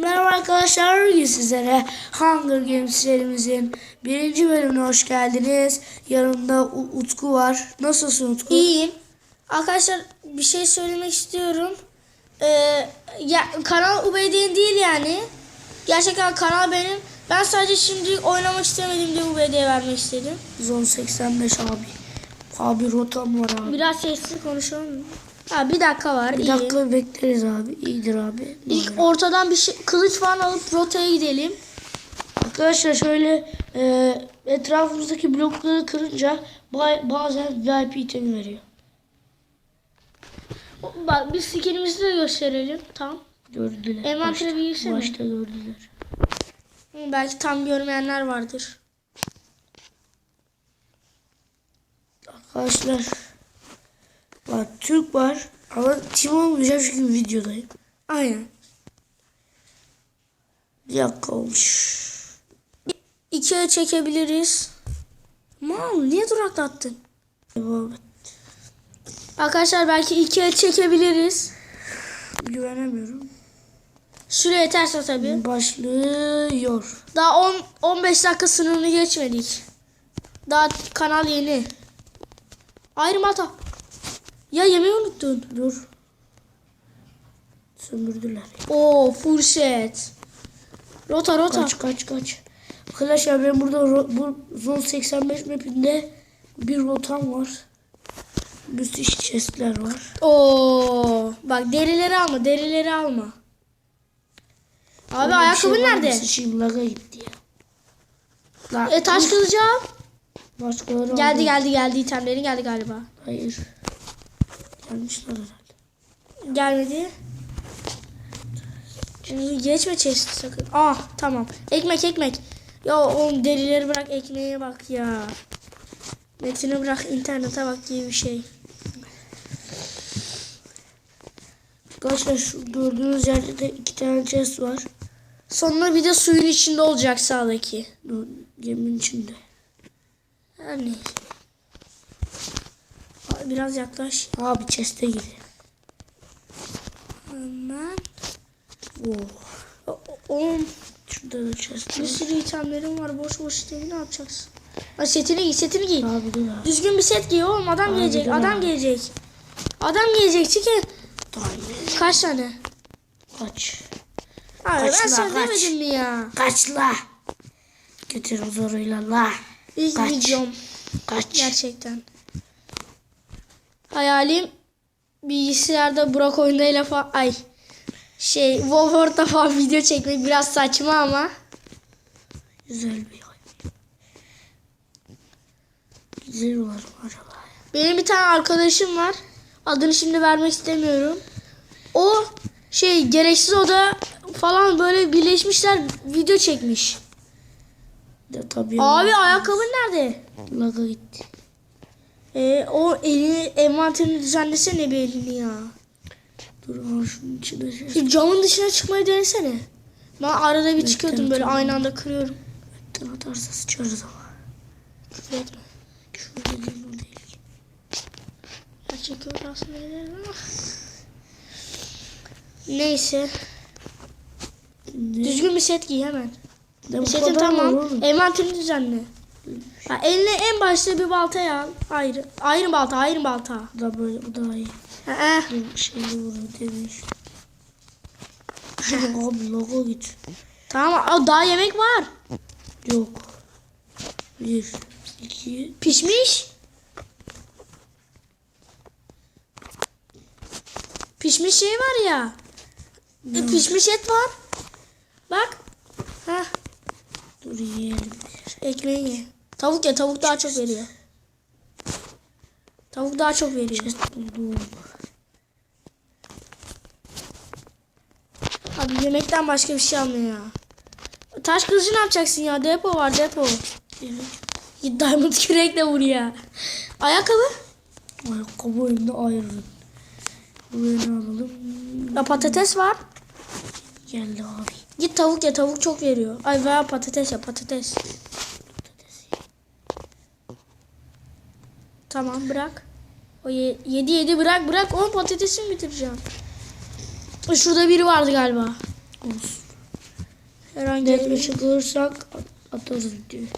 Merhaba arkadaşlar, bugün sizlere Hunger Games serimizin birinci bölümüne hoş geldiniz. Yanımda U- Utku var. Nasılsın Utku? İyiyim. Arkadaşlar bir şey söylemek istiyorum. Ee, ya, kanal UBD'nin değil yani. Gerçekten kanal benim. Ben sadece şimdi oynamak istemedim diye UBD'ye vermek istedim. Zon 85 abi. Abi rotam var abi. Biraz sessiz konuşalım mı? Ha bir dakika var. Bir iyi. dakika bekleriz abi. İyidir abi. İlk ortadan bir şey, kılıç falan alıp rotaya gidelim. Arkadaşlar şöyle e, etrafımızdaki blokları kırınca ba- bazen VIP item veriyor. Bak bir skinimizi de gösterelim. Tamam. Gördüler. Envantere bir girsene. Başta gördüler. Belki tam görmeyenler vardır. Arkadaşlar var Türk var ama tim olmayacağım çünkü videodayım. Aynen. Bir dakika olmuş. İkiye çekebiliriz. Mal niye duraklattın? Devam et. Arkadaşlar belki ikiye çekebiliriz. Güvenemiyorum. Süre yeterse tabii. Başlıyor. Daha 10 15 dakika sınırını geçmedik. Daha kanal yeni. Ayrım hata. Ya yemeği unuttun. Dur. Sömürdüler. Oo full set. Rota rota. Kaç kaç kaç. Arkadaşlar ben burada bu Zone 85 mapinde bir rotam var. Müthiş chestler var. Oo bak derileri alma derileri alma. Abi Oğlum bir ayakkabın şey nerede? Sıçayım laga gitti ya. La, E taş kılıcı al. Başkaları Geldi geldi geldi itemlerin geldi galiba. Hayır. Gelmişler herhalde. Gelmedi. Geçme chest sakın. Ah tamam. Ekmek ekmek. Ya oğlum derileri bırak ekmeğe bak ya. Metini bırak internete bak gibi bir şey. Arkadaşlar şu gördüğünüz yerde de iki tane chest var. Sonunda bir de suyun içinde olacak sağdaki. Geminin içinde. Yani. Aa, Biraz yaklaş. Abi chest'e gir. Hemen. Oh. Oğlum Şurada da chest bir sürü itemlerim var. Boş boş itemi ne yapacaksın? Ha, setini giy setini giy. Abi dur abi. Düzgün bir set giy oğlum adam Abi gelecek adam abi. gelecek. Adam gelecek. Tane. Kaç tane? Kaç. Abi Kaç ben sana kaç? demedim mi ya? Kaç la. Götür o zoruyla la. Videom Kaç. gerçekten. Hayalim bilgisayarda Burak oyunuyla falan ay şey Wolford'da falan video çekmek biraz saçma ama Güzel bir oyun. Güzel olur mu acaba? benim bir tane arkadaşım var. Adını şimdi vermek istemiyorum. O şey gereksiz oda falan böyle birleşmişler video çekmiş. De tabii. Abi ayakkabın nerede? Laga gitti. E, o elini envanterini düzenlesene bir elini ya. Dur abi şunun chest. Şu camın dışına çıkmayı denesene. Ben arada bir çıkıyordum böyle tamam. aynı anda kırıyorum. Etten atarsa sıçarız ama. Küfür etme. Küfür dediğim o değil. Gerçek öyle aslında ama. Neyse. Ne? Düzgün bir set giy hemen. Ne Setin tamam. Envanterini düzenle. Ha, eline en başta bir baltayı al. Ayrı. Ayrı balta, ayrı balta. Bu da böyle bu daha iyi. Bu şeyle vuruyor demiş. Abi laga git. Tamam, daha yemek var. Yok. Bir, iki, Pişmiş. Pişmiş şey var ya. E, pişmiş et var. Bak. Ha, dur yiyelim. ekmeği ye. Tavuk ye, tavuk daha çok veriyor. Tavuk daha çok veriyor. Chest buldum. Abi yemekten başka bir şey almıyor ya. Taş kılıcı ne yapacaksın ya? Depo var, depo. Git diamond kürekle vur ya. Ayakkabı. Ayakkabı önünde ayrılın. Buraya ne alalım? Ya patates var. Geldi abi. Git tavuk ye, tavuk çok veriyor. Ay veya patates ya, patates. Tamam bırak. O ye- yedi yedi bırak bırak. O patatesini bitireceğim. Şurada biri vardı galiba. Olsun. Herhangi bir... şey. kalırsak at- atarız diyor.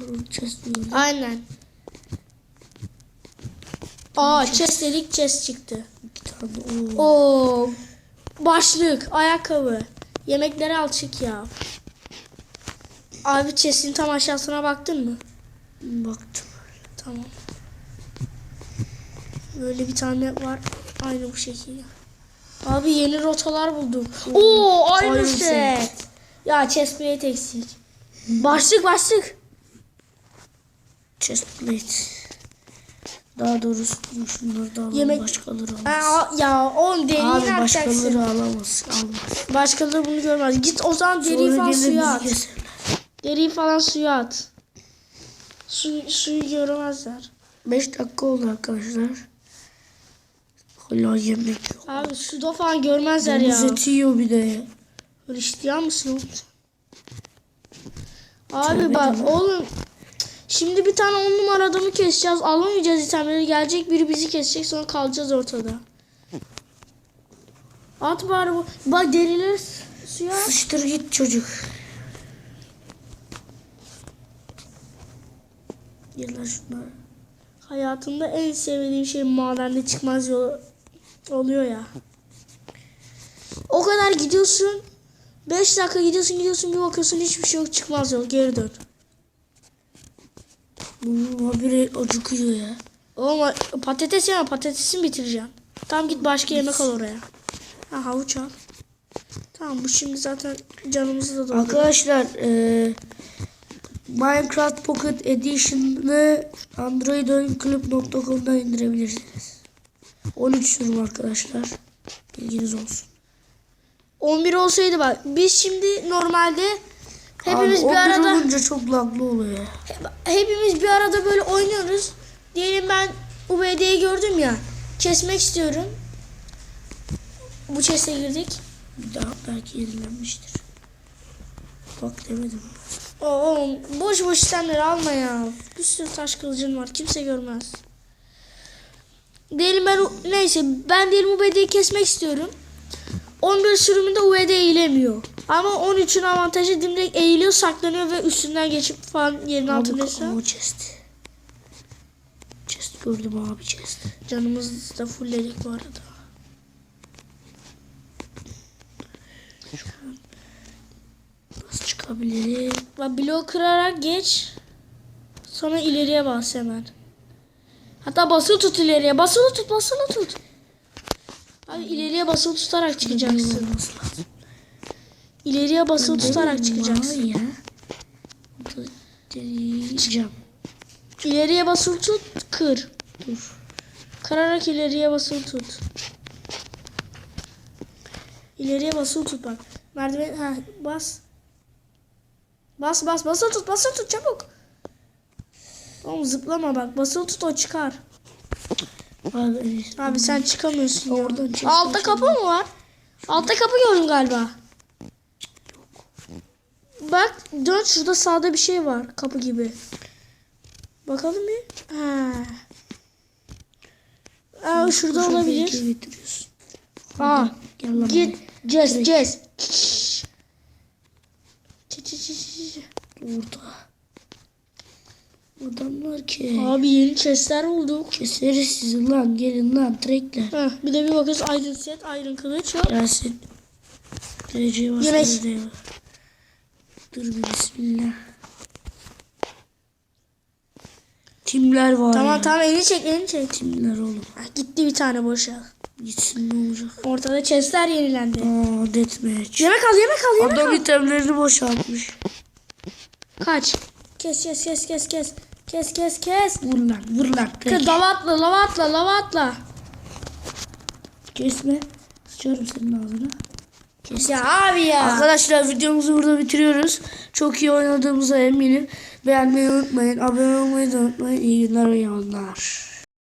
Diyor. Aynen. Aa chest dedik chest çıktı. İki tane. Oo. Oo. Başlık, ayakkabı. Yemekleri al çık ya. Abi chest'in tam aşağısına baktın mı? Baktım. Tamam. Böyle bir tane var. Aynı bu şekilde. Abi yeni rotalar buldum. Oo aynı set. set. Ya chest plate eksik. Başlık başlık. Chest plate. Daha doğrusu şunları da alalım. Yemek- Başkaları almaz. Aa, ya on deriyi Abi başkaları alamaz. Almaz. Başkaları bunu görmez. Git o zaman deriyi Sonra falan suya at. Deriyi falan suya at. Su, suyu göremezler. 5 dakika oldu arkadaşlar. Hala yemek yok. Abi suda falan görmezler Domuz ya. eti yiyor bir de ya. Hristiyan mısın oğlum? Abi bak mi? oğlum şimdi bir tane on numara adamı keseceğiz. Alamayacağız itemleri. Gelecek biri bizi kesecek sonra kalacağız ortada. At bari bu. Bak derileri su- suya. Sıçtır git çocuk. Şunları. Hayatımda en sevdiğim şey madende çıkmaz yol oluyor ya. O kadar gidiyorsun. 5 dakika gidiyorsun gidiyorsun bir bakıyorsun hiçbir şey yok çıkmaz yol geri dön. Bu habire acıkıyor ya. Oğlum patates yeme patatesini bitireceğim. Tamam git başka yemek al oraya. Ha havuç al. Tamam bu şimdi zaten canımızı da dolduruyor. Arkadaşlar eee Minecraft Pocket Edition'ı androidclub.com'dan indirebilirsiniz. 13 sürüm arkadaşlar. Bilginiz olsun. 11 olsaydı bak biz şimdi normalde hepimiz Abi, bir 11 arada olunca çok laglı oluyor ya. hepimiz bir arada böyle oynuyoruz. Diyelim ben UBD'yi gördüm ya. Kesmek istiyorum. Bu chest'e girdik. Bir daha belki yenilenmiştir. Bak demedim. Oo, oğlum boş boş itemleri alma ya. Bir sürü taş kılıcın var. Kimse görmez. Diyelim ben neyse ben diyelim UBD'yi kesmek istiyorum. 11 sürümünde UBD eğilemiyor. Ama 13'ün avantajı dimdik eğiliyor, saklanıyor ve üstünden geçip falan yerin altındaysa Abi o chest. Chest gördüm abi chest. canımızı da fullledik bu arada. Nasıl çıkabilirim? Bak bloğu kırarak geç. Sonra ileriye bas hemen. Hatta basılı tut ileriye. Basılı tut, basılı tut. Abi ileriye basılı tutarak çıkacaksın. İleriye basılı tutarak çıkacaksın. ya. Deneyeceğim. İleriye basılı tut, kır. Dur. Kırarak ileriye basılı tut. İleriye basılı tut bak. Merdiven ha bas. Bas bas basılı tut basılı tut çabuk. Oğlum zıplama bak basılı tut o çıkar. Abi, Abi sen çıkamıyorsun. Oradan çek- Altta kapı mı var? Altta kapı gördüm galiba. Bak dön şurada sağda bir şey var kapı gibi. Bakalım bir. Ha. Aa, şurada olabilir. lan git. Cez cez. Çi, çi, çi, çi, çi. Orada. Adamlar ki. Abi yeni chestler bulduk. Keseriz sizi lan. Gelin lan. Trekler. Heh, bir de bir bakıyoruz Iron set, Iron kılıç yok. Gelsin. Yemek. dereceye bas. Dur bir bismillah. Timler var Tamam ya. tamam elini çek elini çek. Timler oğlum. Ha, Gitti bir tane boşa. Gitsin ne olacak. Ortada chestler yenilendi. Aa deathmatch. Yemek al yemek al yemek Adam al. itemlerini boşaltmış. Kaç. Kes kes kes kes kes. Kes kes kes. Vur lan vur lan. Kız lava atla lava atla lava atla. Kesme. Sıçarım senin ağzına. Kes. Ya abi ya. Arkadaşlar videomuzu burada bitiriyoruz. Çok iyi oynadığımıza eminim. Beğenmeyi unutmayın. Abone olmayı da unutmayın. İyi günler iyi yayınlar.